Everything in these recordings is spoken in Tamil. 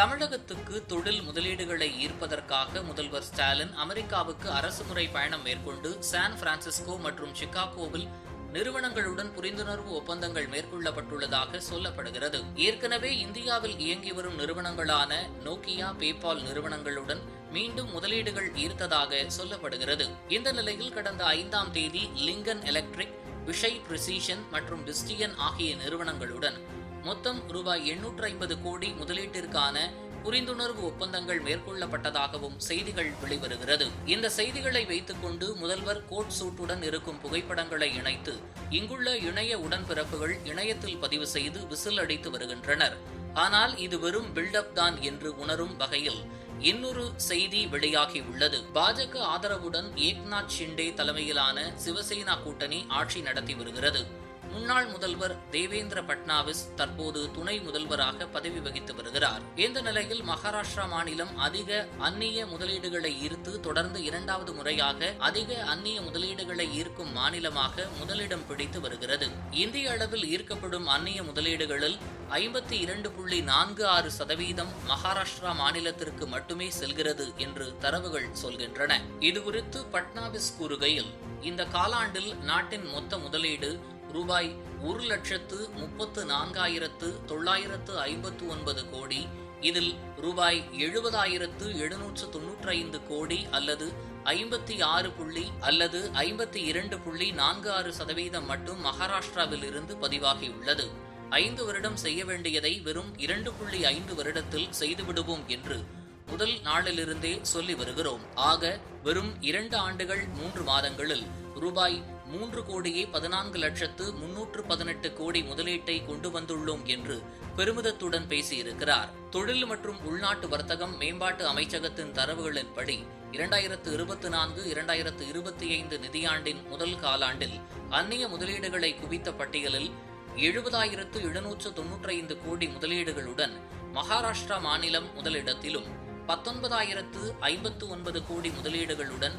தமிழகத்துக்கு தொழில் முதலீடுகளை ஈர்ப்பதற்காக முதல்வர் ஸ்டாலின் அமெரிக்காவுக்கு அரசுமுறை பயணம் மேற்கொண்டு சான் பிரான்சிஸ்கோ மற்றும் சிகாகோவில் நிறுவனங்களுடன் புரிந்துணர்வு ஒப்பந்தங்கள் மேற்கொள்ளப்பட்டுள்ளதாக சொல்லப்படுகிறது. ஏற்கனவே இந்தியாவில் இயங்கி வரும் நிறுவனங்களான நோக்கியா பேபால் நிறுவனங்களுடன் மீண்டும் முதலீடுகள் ஈர்த்ததாக சொல்லப்படுகிறது. இந்த நிலையில் கடந்த ஐந்தாம் தேதி லிங்கன் எலக்ட்ரிக் விஷய் பிரிசிஷன் மற்றும் டிஸ்டியன் ஆகிய நிறுவனங்களுடன் மொத்தம் ரூபாய் எண்ணூற்று ஐம்பது கோடி முதலீட்டிற்கான புரிந்துணர்வு ஒப்பந்தங்கள் மேற்கொள்ளப்பட்டதாகவும் செய்திகள் வெளிவருகிறது. இந்த செய்திகளை வைத்துக்கொண்டு முதல்வர் கோட் சூட்டுடன் இருக்கும் புகைப்படங்களை இணைத்து இங்குள்ள இணைய உடன்பிறப்புகள் இணையத்தில் பதிவு செய்து விசில் அடித்து வருகின்றனர். ஆனால் இது வெறும் பில்டப் தான் என்று உணரும் வகையில் இன்னொரு செய்தி வெளியாகி உள்ளது. பாஜக ஆதரவுடன் ஏக்நாத் ஷிண்டே தலைமையிலான சிவசேனா கூட்டணி ஆட்சி நடத்தி வருகிறது. முன்னாள் முதல்வர் தேவேந்திர பட்னாவிஸ் தற்போது துணை முதல்வராக பதவி வகித்து வருகிறார். இந்த நிலையில் மகாராஷ்டிரா மாநிலம் அதிக அந்நிய முதலீடுகளை ஈர்த்து தொடர்ந்து இரண்டாவது முறையாக அதிக அந்நிய முதலீடுகளை ஈர்க்கும் மாநிலமாக முதலிடம் பிடித்து வருகிறது. இந்திய அளவில் ஈர்க்கப்படும் அந்நிய முதலீடுகளில் ஐம்பத்தி இரண்டு புள்ளி நான்கு ஆறு சதவீதம் மகாராஷ்டிரா மாநிலத்திற்கு மட்டுமே செல்கிறது என்று தரவுகள் சொல்கின்றன. இதுகுறித்து பட்னாவிஸ் கூறுகையில் இந்த காலாண்டில் நாட்டின் மொத்த முதலீடு ரூபாய் ஒரு லட்சத்து முப்பத்து நான்காயிரத்து தொள்ளாயிரத்து ஐம்பத்து ஒன்பது கோடி இதில் ரூபாய் எழுபதாயிரத்து எழுநூற்று தொன்னூற்றி ஐந்து கோடி அல்லது ஐம்பத்தி ஆறு புள்ளி அல்லது ஐம்பத்தி இரண்டு புள்ளி நான்கு ஆறு சதவீதம் மட்டும் மகாராஷ்டிராவில் இருந்து பதிவாகியுள்ளது. ஐந்து வருடம் செய்ய வேண்டியதை வெறும் இரண்டு புள்ளி ஐந்து வருடத்தில் செய்துவிடுவோம் என்று முதல் நாளிலிருந்தே சொல்லி வருகிறோம். ஆக வெறும் இரண்டு ஆண்டுகள் மூன்று மாதங்களில் ரூபாய் மூன்று கோடியே பதினான்கு லட்சத்து முன்னூற்று பதினெட்டு கோடி முதலீட்டை கொண்டு வந்துள்ளோம் என்று பெருமிதத்துடன் பேசியிருக்கிறார். தொழில் மற்றும் உள்நாட்டு வர்த்தகம் மேம்பாட்டு அமைச்சகத்தின் தரவுகளின்படி இரண்டாயிரத்து இருபத்தி நான்கு இரண்டாயிரத்து இருபத்தி ஐந்து நிதியாண்டின் முதல் காலாண்டில் அந்நிய முதலீடுகளை குவித்த பட்டியலில் எழுபதாயிரத்து எழுநூற்று தொன்னூற்றி ஐந்து கோடி முதலீடுகளுடன் மகாராஷ்டிரா மாநிலம் முதலிடத்திலும் பத்தொன்பதாயிரத்து ஐம்பத்து ஒன்பது கோடி முதலீடுகளுடன்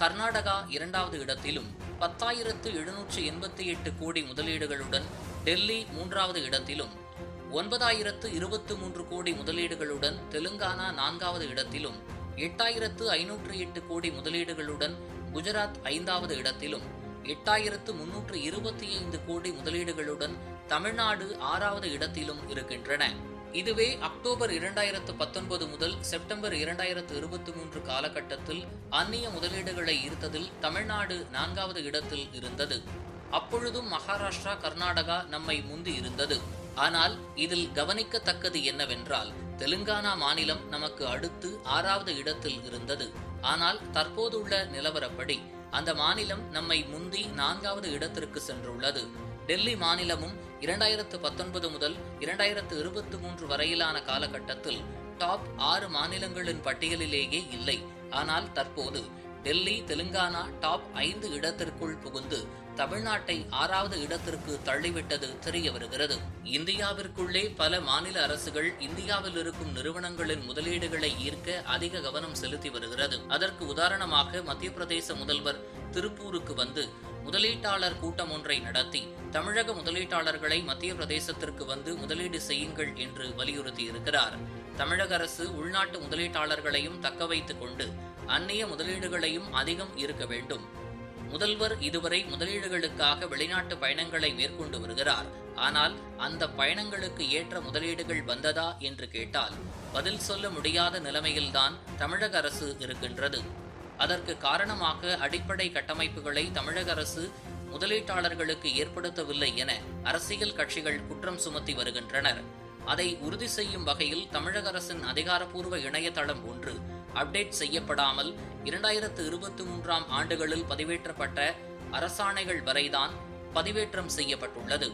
கர்நாடகா இரண்டாவது இடத்திலும் பத்தாயிரத்து எழுநூற்று எண்பத்தி எட்டு கோடி முதலீடுகளுடன் டெல்லி மூன்றாவது இடத்திலும் ஒன்பதாயிரத்து இருபத்து மூன்று கோடி முதலீடுகளுடன் தெலுங்கானா நான்காவது இடத்திலும் எட்டாயிரத்து ஐநூற்று எட்டு கோடி முதலீடுகளுடன் குஜராத் ஐந்தாவது இடத்திலும் எட்டாயிரத்து முன்னூற்று இருபத்தி ஐந்து கோடி முதலீடுகளுடன் தமிழ்நாடு ஆறாவது இடத்திலும் இருக்கின்றன. இதுவே அக்டோபர் இரண்டாயிரத்து பத்தொன்பது முதல் செப்டம்பர் இரண்டாயிரத்து இருபத்தி மூன்று காலகட்டத்தில் அந்நிய முதலீடுகளை ஈர்த்ததில் தமிழ்நாடு நான்காவது இடத்தில் இருந்தது. அப்பொழுதும் மகாராஷ்டிரா கர்நாடகா நம்மை முந்தி இருந்தது. ஆனால் இதில் கவனிக்கத்தக்கது என்னவென்றால் தெலுங்கானா மாநிலம் நமக்கு அடுத்து ஆறாவது இடத்தில் இருந்தது. ஆனால் தற்போதுள்ள நிலவரப்படி அந்த மாநிலம் நம்மை முந்தி நான்காவது இடத்திற்கு சென்றுள்ளது. டெல்லி மாநிலமும் இரண்டாயிரத்து பத்தொன்பது முதல் இரண்டாயிரத்து இருபத்தி மூன்று வரையிலான காலகட்டத்தில் டாப் ஆறு மாநிலங்களின் பட்டியலிலேயே இல்லை. ஆனால் தற்போது டெல்லி தெலுங்கானா டாப் ஐந்து இடத்திற்குள் புகுந்து தமிழ்நாட்டை ஆறாவது இடத்திற்கு தள்ளிவிட்டது தெரிய வருகிறது. இந்தியாவிற்குள்ளே பல மாநில அரசுகள் இந்தியாவில் இருக்கும் நிறுவனங்களின் முதலீடுகளை ஈர்க்க அதிக கவனம் செலுத்தி வருகிறது. அதற்கு உதாரணமாக மத்திய பிரதேச முதல்வர் திருப்பூருக்கு வந்து முதலீட்டாளர் கூட்டம் ஒன்றை நடத்தி தமிழக முதலீட்டாளர்களை மத்திய பிரதேசத்திற்கு வந்து முதலீடு செய்யுங்கள் என்று வலியுறுத்தியிருக்கிறார். தமிழக அரசு உள்நாட்டு முதலீட்டாளர்களையும் தக்க வைத்துக் கொண்டு அந்நிய முதலீடுகளையும் அதிகம் இருக்க வேண்டும். முதல்வர் இதுவரை முதலீடுகளுக்காக வெளிநாட்டு பயணங்களை மேற்கொண்டு வருகிறார். ஆனால் அந்த பயணங்களுக்கு ஏற்ற முதலீடுகள் வந்ததா என்று கேட்டால் பதில் சொல்ல முடியாத நிலைமையில்தான் தமிழக அரசு இருக்கின்றது. அதற்கு காரணமாக அடிப்படை கட்டமைப்புகளை தமிழக அரசு முதலீட்டாளர்களுக்கு ஏற்படுத்தவில்லை என அரசியல் கட்சிகள் குற்றம் சுமத்தி வருகின்றனர். அதை உறுதி செய்யும் வகையில் தமிழக அரசின் அதிகாரப்பூர்வ இணையதளம் ஒன்று அப்டேட் செய்யப்படாமல் இரண்டாயிரத்து இருபத்தி மூன்றாம் ஆண்டுகளில் பதிவேற்றப்பட்ட அரசாணைகள் வரைதான் பதிவேற்றம் செய்யப்பட்டுள்ளது.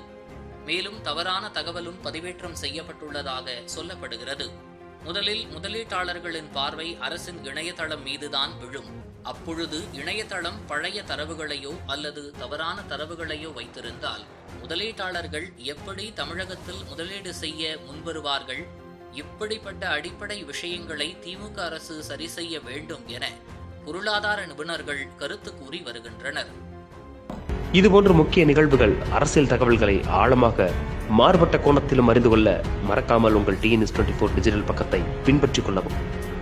மேலும் தவறான தகவலும் பதிவேற்றம் செய்யப்பட்டுள்ளதாக சொல்லப்படுகிறது. முதலில் முதலீட்டாளர்களின் பார்வை அரசின் இணையதளம் மீதுதான் விழும். அப்பொழுது இணையதளம் பழைய தரவுகளையோ அல்லது தவறான தரவுகளையோ வைத்திருந்தால் முதலீட்டாளர்கள் எப்படி தமிழகத்தில் முதலீடு செய்ய முன்வருவார்கள் இப்படிப்பட்ட அடிப்படை விஷயங்களை திமுக அரசு சரி செய்ய வேண்டும் என பொருளாதார நிபுணர்கள் கருத்து கூறி வருகின்றனர். இதுபோன்ற முக்கிய நிகழ்வுகள் அரசியல் தகவல்களை ஆழமாக மாறுபட்ட கோணத்திலும் அறிந்து கொள்ள மறக்காமல் உங்கள் டிஎன்எஸ் டுவெண்ட்டி ஃபோர் டிஜிட்டல் பக்கத்தை பின்பற்றிக் கொள்ளவும்.